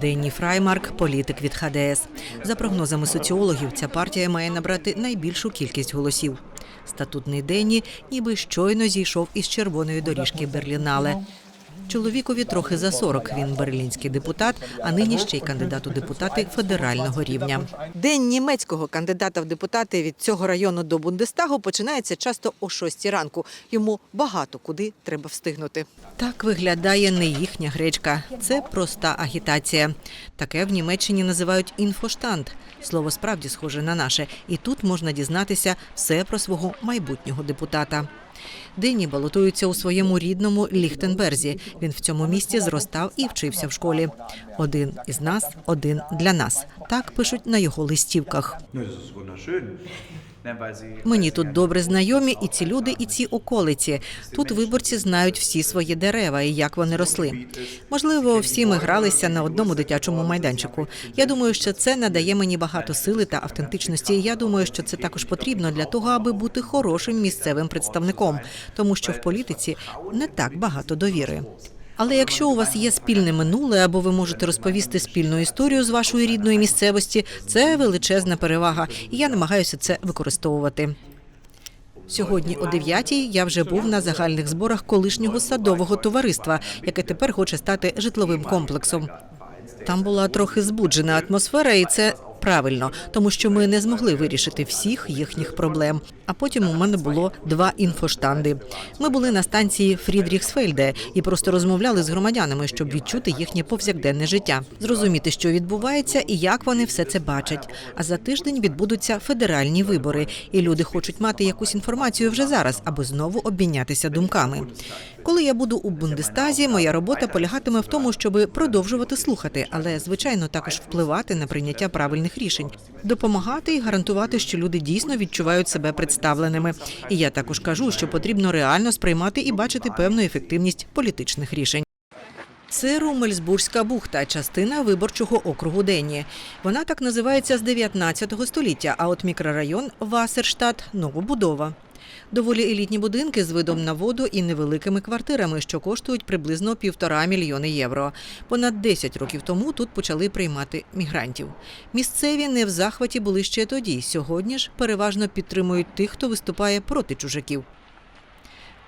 Денні Фраймарк, політик від ХДС. За прогнозами соціологів, ця партія має набрати найбільшу кількість голосів. Статутний Денні ніби щойно зійшов із червоної доріжки Берлінале. Чоловікові трохи за 40, Він берлінський депутат, а нині ще й кандидат у депутати федерального рівня. День німецького кандидата в депутати від цього району до Бундестагу починається часто о 6 ранку. Йому багато куди треба встигнути. Так виглядає не їхня гречка. Це проста агітація. Таке в Німеччині називають інфоштанд. Слово справді схоже на наше, і тут можна дізнатися все про свого майбутнього депутата. Денні балотується у своєму рідному Ліхтенберзі. Він в цьому місті зростав і вчився в школі. Один із нас, один для нас. Так пишуть на його листівках. Мені тут добре знайомі і ці люди, і ці околиці. Тут виборці знають всі свої дерева і як вони росли. Можливо, всі ми гралися на одному дитячому майданчику. Я думаю, що це надає мені багато сили та автентичності. Я думаю, що це також потрібно для того, аби бути хорошим місцевим представником, тому що в політиці не так багато довіри. Але якщо у вас є спільне минуле, або ви можете розповісти спільну історію з вашої рідної місцевості, це величезна перевага, і я намагаюся це використовувати. Сьогодні о 9-й я вже був на загальних зборах колишнього садового товариства, яке тепер хоче стати житловим комплексом. Там була трохи збуджена атмосфера, і це правильно, тому що ми не змогли вирішити всіх їхніх проблем. А потім у мене було два інфоштанди. Ми були на станції Фрідріхсфельде і просто розмовляли з громадянами, щоб відчути їхнє повсякденне життя, зрозуміти, що відбувається і як вони все це бачать. А за тиждень відбудуться федеральні вибори, і люди хочуть мати якусь інформацію вже зараз, аби знову обмінятися думками. Коли я буду у Бундестазі, моя робота полягатиме в тому, щоб продовжувати слухати, але звичайно також впливати на прийняття правильних рішень, допомагати і гарантувати, що люди дійсно відчувають себе представленими. І я також кажу, що потрібно реально сприймати і бачити певну ефективність політичних рішень. Це Румельсбурзька бухта, частина виборчого округу Дені. Вона так називається з 19 століття, а от мікрорайон Васерштадт – новобудова. Доволі елітні будинки з видом на воду і невеликими квартирами, що коштують приблизно півтора мільйони євро. Понад 10 років тому тут почали приймати мігрантів. Місцеві не в захваті були ще тоді. Сьогодні ж переважно підтримують тих, хто виступає проти чужаків.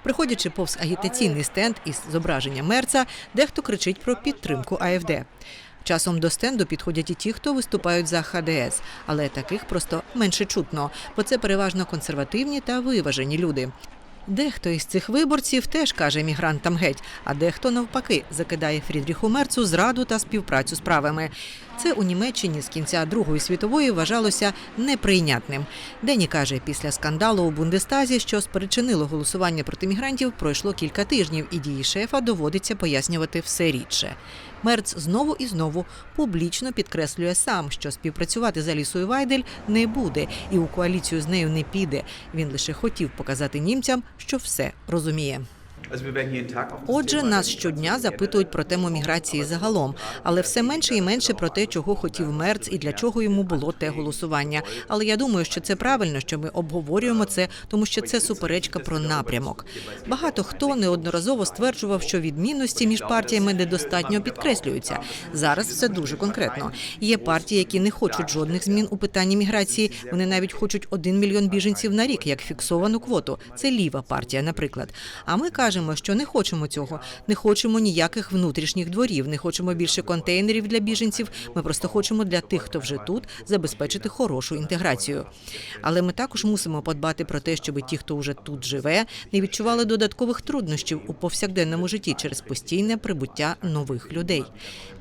Приходячи повз агітаційний стенд із зображенням мерца, дехто кричить про підтримку АФД. Часом до стенду підходять і ті, хто виступають за ХДС, але таких просто менше чутно, бо це переважно консервативні та виважені люди. Дехто із цих виборців теж каже мігрантам геть, а дехто навпаки закидає Фрідріху Мерцу зраду та співпрацю з правими. Це у Німеччині з кінця Другої світової вважалося неприйнятним. Дені каже, після скандалу у Бундестазі, що спричинило голосування проти мігрантів, пройшло кілька тижнів, і дії шефа доводиться пояснювати все рідше. Мерц знову і знову публічно підкреслює сам, що співпрацювати з Алісою Вайдель не буде, і у коаліцію з нею не піде. Він лише хотів показати німцям, що все розуміє. Отже, нас щодня запитують про тему міграції загалом, але все менше і менше про те, чого хотів Мерц і для чого йому було те голосування. Але я думаю, що це правильно, що ми обговорюємо це, тому що це суперечка про напрямок. Багато хто неодноразово стверджував, що відмінності між партіями недостатньо підкреслюються. Зараз все дуже конкретно. Є партії, які не хочуть жодних змін у питанні міграції. Вони навіть хочуть один мільйон біженців на рік, як фіксовану квоту. Це ліва партія, наприклад. А ми кажемо, що не хочемо цього, не хочемо ніяких внутрішніх дворів, не хочемо більше контейнерів для біженців. Ми просто хочемо для тих, хто вже тут, забезпечити хорошу інтеграцію. Але ми також мусимо подбати про те, щоб ті, хто вже тут живе, не відчували додаткових труднощів у повсякденному житті через постійне прибуття нових людей.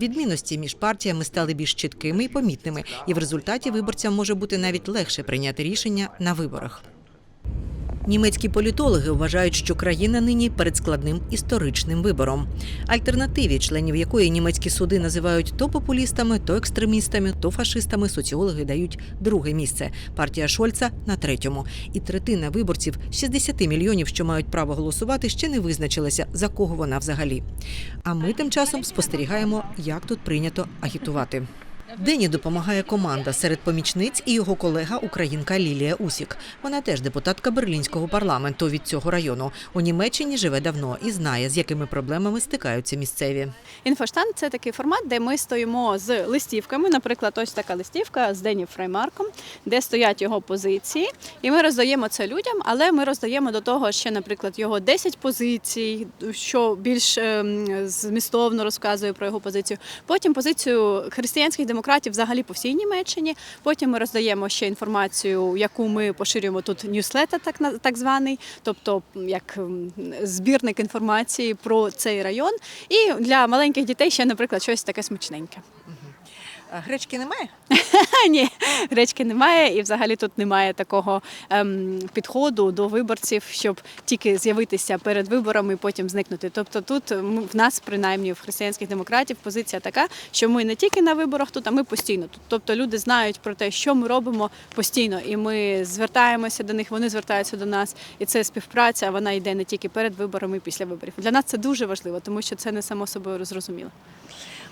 Відмінності між партіями стали більш чіткими і помітними, і в результаті виборцям може бути навіть легше прийняти рішення на виборах. Німецькі політологи вважають, що країна нині перед складним історичним вибором. Альтернативі, членів якої німецькі суди називають то популістами, то екстремістами, то фашистами, соціологи дають друге місце. Партія Шольца на третьому. І третина виборців з 60 мільйонів, що мають право голосувати, ще не визначилася, за кого вона взагалі. А ми тим часом спостерігаємо, як тут прийнято агітувати. Дені допомагає команда серед помічниць і його колега українка Лілія Усік. Вона теж депутатка берлінського парламенту від цього району. У Німеччині живе давно і знає, з якими проблемами стикаються місцеві. Інфоштанд це такий формат, де ми стоїмо з листівками. Наприклад, ось така листівка з Дені Фреймарком, де стоять його позиції, і ми роздаємо це людям, але ми роздаємо до того ще, наприклад, його 10 позицій, що більш ем, змістовно розказує про його позицію. Потім позицію християнських демократів взагалі по всій Німеччині. Потім ми роздаємо ще інформацію, яку ми поширюємо тут ньюслета, так так званий, тобто як збірник інформації про цей район. І для маленьких дітей ще, наприклад, щось таке смачненьке. Гречки немає? Ні, гречки немає, і взагалі тут немає такого ем, підходу до виборців, щоб тільки з'явитися перед виборами і потім зникнути. Тобто тут м, в нас, принаймні, в християнських демократів, позиція така, що ми не тільки на виборах тут, а ми постійно тут. Тобто люди знають про те, що ми робимо постійно, і ми звертаємося до них, вони звертаються до нас. І це співпраця, вона йде не тільки перед виборами, і після виборів. Для нас це дуже важливо, тому що це не само собою зрозуміло.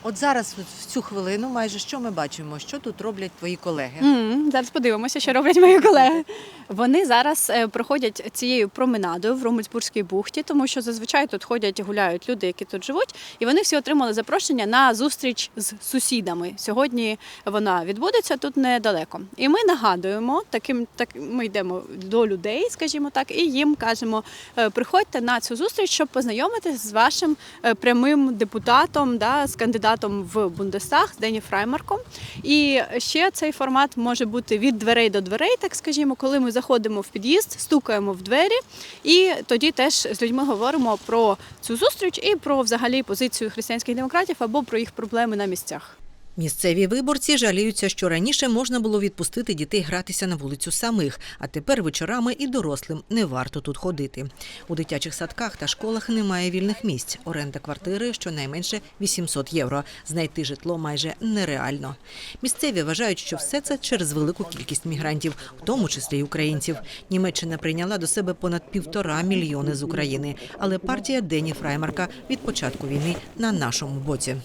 От зараз в цю хвилину майже що ми бачимо, що тут роблять твої колеги. М, Зараз подивимося, що роблять мої колеги. Вони зараз е, проходять цією променадою в Румельсбурзькій бухті, тому що зазвичай тут ходять, і гуляють люди, які тут живуть, і вони всі отримали запрошення на зустріч з сусідами. Сьогодні вона відбудеться тут недалеко. І ми нагадуємо, таким так ми йдемо до людей, скажімо так, і їм кажемо: е, приходьте на цю зустріч, щоб познайомитись з вашим е, прямим депутатом, да, з кандидатом в Бундестаг, Дені Фраймарком. І ще цей формат може бути від дверей до дверей, так скажімо, коли ми заходимо в під'їзд, стукаємо в двері, і тоді теж з людьми говоримо про цю зустріч і про взагалі позицію християнських демократів або про їх проблеми на місцях. Місцеві виборці жаліються, що раніше можна було відпустити дітей гратися на вулицю самих, а тепер вечорами і дорослим не варто тут ходити. У дитячих садках та школах немає вільних місць. Оренда квартири щонайменше 800 євро. Знайти житло майже нереально. Місцеві вважають, що все це через велику кількість мігрантів, в тому числі й українців. Німеччина прийняла до себе понад півтора мільйони з України, але партія Дені Фраймарка від початку війни на нашому боці.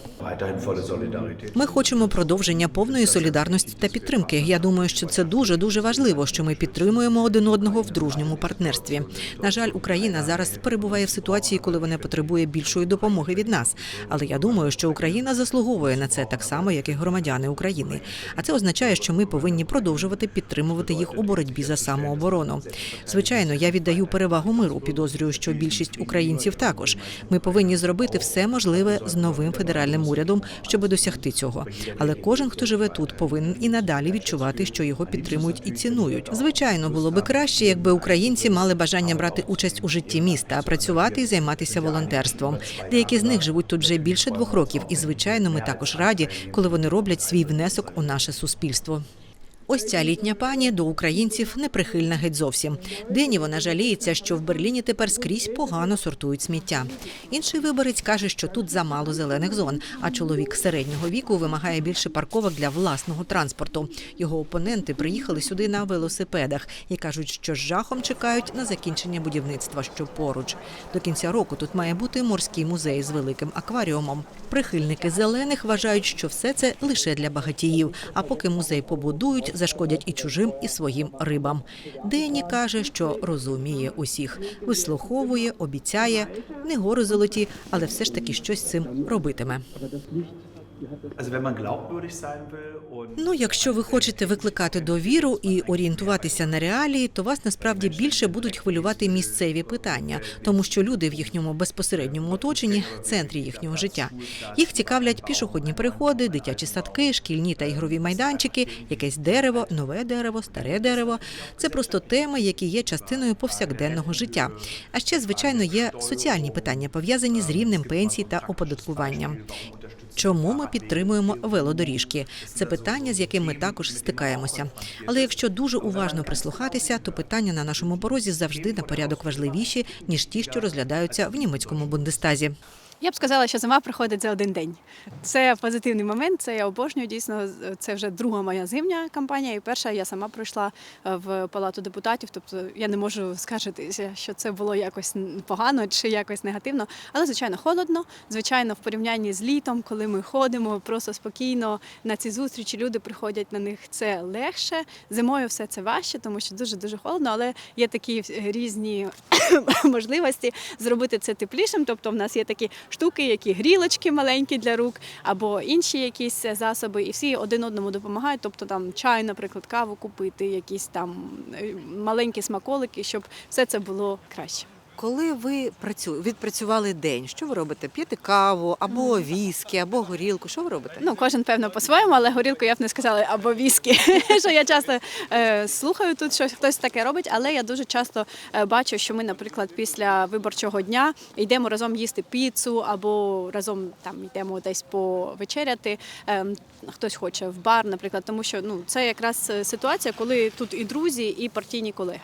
Ми хочемо продовження повної солідарності та підтримки. Я думаю, що це дуже дуже важливо, що ми підтримуємо один одного в дружньому партнерстві. На жаль, Україна зараз перебуває в ситуації, коли вона потребує більшої допомоги від нас. Але я думаю, що Україна заслуговує на це так само, як і громадяни України. А це означає, що ми повинні продовжувати підтримувати їх у боротьбі за самооборону. Звичайно, я віддаю перевагу миру. Підозрюю, що більшість українців також. Ми повинні зробити все можливе з новим федеральним урядом, щоб досягти цього. Але кожен, хто живе тут, повинен і надалі відчувати, що його підтримують і цінують. Звичайно, було би краще, якби українці мали бажання брати участь у житті міста, працювати і займатися волонтерством. Деякі з них живуть тут вже більше двох років, і звичайно, ми також раді, коли вони роблять свій внесок у наше суспільство. Ось ця літня пані до українців не прихильна геть зовсім. Дені вона жаліється, що в Берліні тепер скрізь погано сортують сміття. Інший виборець каже, що тут замало зелених зон, а чоловік середнього віку вимагає більше парковок для власного транспорту. Його опоненти приїхали сюди на велосипедах і кажуть, що з жахом чекають на закінчення будівництва, що поруч. До кінця року тут має бути морський музей з великим акваріумом. Прихильники зелених вважають, що все це лише для багатіїв. А поки музей побудують, зашкодять і чужим, і своїм рибам. Дені каже, що розуміє усіх, вислуховує, обіцяє, не гори золоті, але все ж таки щось з цим робитиме. Ну, якщо ви хочете викликати довіру і орієнтуватися на реалії, то вас насправді більше будуть хвилювати місцеві питання, тому що люди в їхньому безпосередньому оточенні центрі їхнього життя. Їх цікавлять пішохідні переходи, дитячі садки, шкільні та ігрові майданчики, якесь дерево, нове дерево, старе дерево. Це просто теми, які є частиною повсякденного життя. А ще, звичайно, є соціальні питання, пов'язані з рівнем пенсій та оподаткуванням. Чому ми підтримуємо велодоріжки? Це питання, з яким ми також стикаємося. Але якщо дуже уважно прислухатися, то питання на нашому порозі завжди на порядок важливіші ніж ті, що розглядаються в німецькому бундестазі. Я б сказала, що зима приходить за один день. Це позитивний момент. Це я обожнюю. Дійсно, це вже друга моя зимня кампанія. І перша я сама пройшла е, в палату депутатів. Тобто я не можу скаржитися, що це було якось погано чи якось негативно. Але звичайно, холодно. Звичайно, в порівнянні з літом, коли ми ходимо просто спокійно на ці зустрічі, люди приходять на них. Це легше. Зимою все це важче, тому що дуже дуже холодно, але є такі різні можливості зробити це теплішим. Тобто, в нас є такі штуки, які грілочки маленькі для рук, або інші якісь засоби, і всі один одному допомагають. Тобто там чай, наприклад, каву купити, якісь там е, маленькі смаколики, щоб все це було краще. Коли ви працю... відпрацювали день, що ви робите? П'єте каву або віскі, або горілку. Що ви робите? Ну, кожен певно по-своєму, але горілку я б не сказала або віскі. що я часто е, слухаю тут, що хтось таке робить, але я дуже часто е, бачу, що ми, наприклад, після виборчого дня йдемо разом їсти піцу, або разом там йдемо десь повечеряти. Е, хтось хоче в бар, наприклад, тому що ну це якраз е, ситуація, коли тут і друзі, і партійні колеги.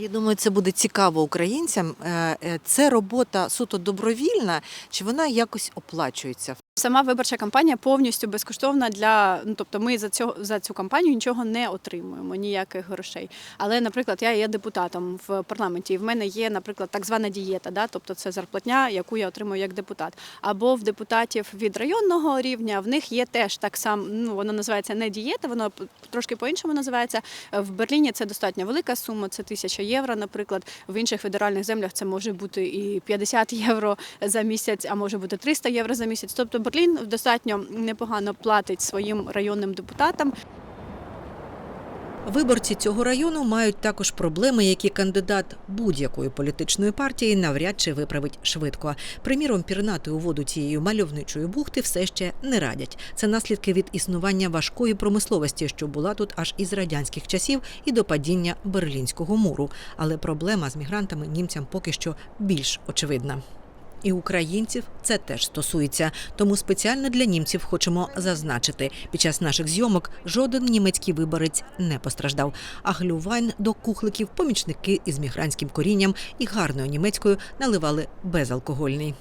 Я думаю, це буде цікаво українцям. Е, е, Це робота суто добровільна, чи вона якось оплачується? Сама виборча кампанія повністю безкоштовна для ну тобто ми за цього за цю кампанію нічого не отримуємо, ніяких грошей. Але, наприклад, я є депутатом в парламенті, і в мене є, наприклад, так звана дієта, да, тобто це зарплатня, яку я отримую як депутат. Або в депутатів від районного рівня в них є теж так само. Ну воно називається не дієта, воно трошки по-іншому називається. В Берліні це достатньо велика сума, це тисяча євро. Наприклад, в інших федеральних землях це може бути і 50 євро за місяць, а може бути 300 євро за місяць. Тобто Берлін достатньо непогано платить своїм районним депутатам. Виборці цього району мають також проблеми, які кандидат будь-якої політичної партії навряд чи виправить швидко. Приміром, пірнати у воду цієї мальовничої бухти все ще не радять. Це наслідки від існування важкої промисловості, що була тут аж із радянських часів і до падіння берлінського муру. Але проблема з мігрантами німцям поки що більш очевидна. І українців це теж стосується. Тому спеціально для німців хочемо зазначити: під час наших зйомок жоден німецький виборець не постраждав. А глювайн до кухликів помічники із мігрантським корінням і гарною німецькою наливали безалкогольний.